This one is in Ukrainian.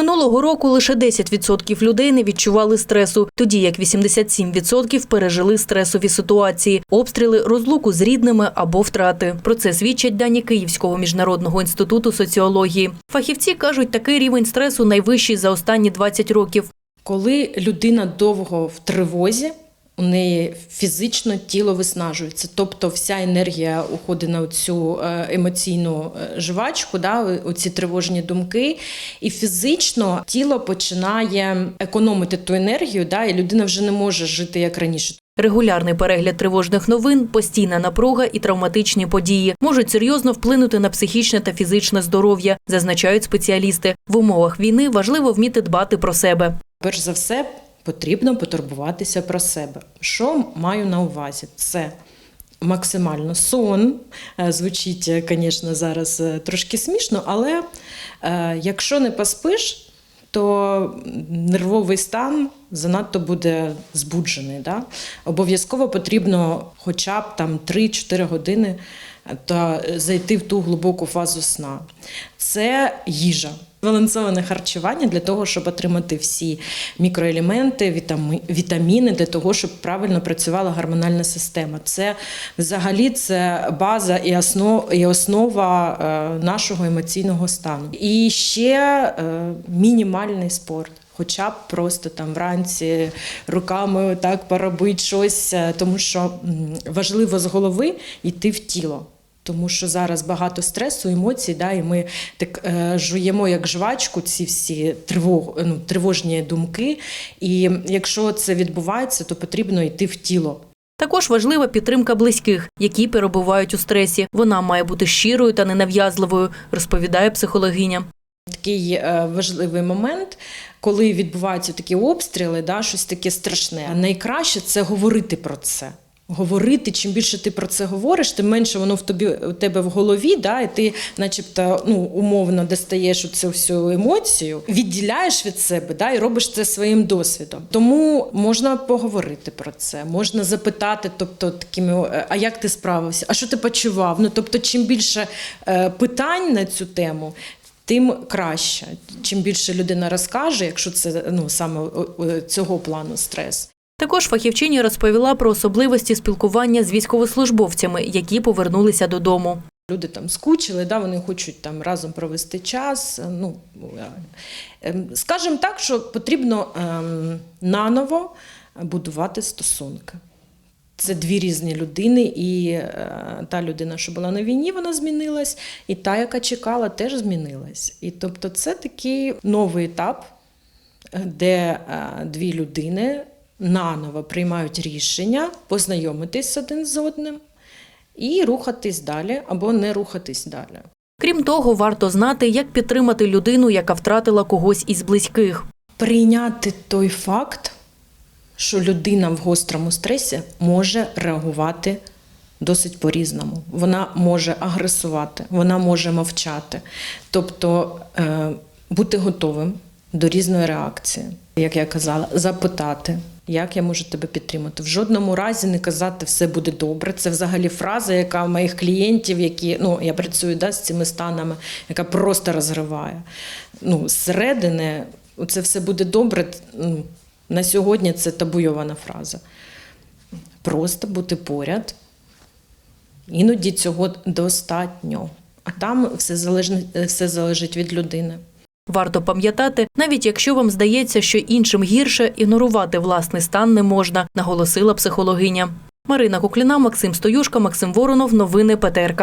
Минулого року лише 10% людей не відчували стресу, тоді як 87% пережили стресові ситуації, обстріли, розлуку з рідними або втрати. Про це свідчать дані Київського міжнародного інституту соціології. Фахівці кажуть, такий рівень стресу найвищий за останні 20 років. Коли людина довго в тривозі, у неї фізично тіло виснажується, тобто вся енергія уходить на цю емоційну е, жвачку, да, оці тривожні думки, і фізично тіло починає економити ту енергію, да, і людина вже не може жити як раніше. Регулярний перегляд тривожних новин, постійна напруга і травматичні події можуть серйозно вплинути на психічне та фізичне здоров'я, зазначають спеціалісти. В умовах війни важливо вміти дбати про себе. Перш за все, потрібно потурбуватися про себе. Що маю на увазі? Це максимально сон. Е, Звучить, звісно, зараз е, трошки смішно, але е, якщо не поспиш, то нервовий стан занадто буде збуджений. Да? Обов'язково потрібно хоча б там 3-4 години та зайти в ту глибоку фазу сна. Це їжа. Балансоване харчування для того, щоб отримати всі мікроелементи, вітаміни, для того, щоб правильно працювала гормональна система. Це взагалі це база і основа, і основа е, нашого емоційного стану. І ще е, мінімальний спорт. Хоча б просто там вранці руками так поробити щось, е, тому що важливо з голови йти в тіло. Тому що зараз багато стресу, емоцій, да, і ми так е, жуємо як жвачку ці всі тривог, ну, тривожні думки. І якщо це відбувається, то потрібно йти в тіло. Також важлива підтримка близьких, які перебувають у стресі. Вона має бути щирою та ненав'язливою, розповідає психологиня. Такий е, важливий момент, коли відбуваються такі обстріли, да, щось таке страшне. Найкраще це говорити про це. Говорити, чим більше ти про це говориш, тим менше воно в тобі у тебе в голові, да, і ти, начебто, ну умовно достаєш цю всю емоцію, відділяєш від себе, да, і робиш це своїм досвідом. Тому можна поговорити про це, можна запитати, тобто такими, а як ти справився, а що ти почував? Ну тобто, чим більше е, питань на цю тему, тим краще. Чим більше людина розкаже, якщо це ну саме цього плану стрес. Також фахівчиня розповіла про особливості спілкування з військовослужбовцями, які повернулися додому. Люди там скучили, да, вони хочуть там разом провести час. Ну, ем, скажімо так, що потрібно ем, наново будувати стосунки. Це дві різні людини, і е, та людина, що була на війні, вона змінилась, і та, яка чекала, теж змінилась. І тобто, це такий новий етап, е, де е, дві людини наново приймають рішення познайомитись один з одним і рухатись далі або не рухатись далі. Крім того, варто знати, як підтримати людину, яка втратила когось із близьких. Прийняти той факт, що людина в гострому стресі може реагувати досить по-різному. Вона може агресувати, вона може мовчати. Тобто е, бути готовим до різної реакції, як я казала, запитати. Як я можу тебе підтримати? В жодному разі не казати все буде добре. Це взагалі фраза, яка моїх клієнтів, які ну я працюю да, з цими станами, яка просто розриває. Ну, зсередини це все буде добре. Ну, на сьогодні це табуйована фраза. Просто бути поряд. Іноді цього достатньо. А там все залежить, все залежить від людини. Варто пам'ятати, навіть якщо вам здається, що іншим гірше, ігнорувати власний стан не можна, наголосила психологиня. Марина Кукліна, Максим Стоюшка, Максим Воронов. Новини ПТРК.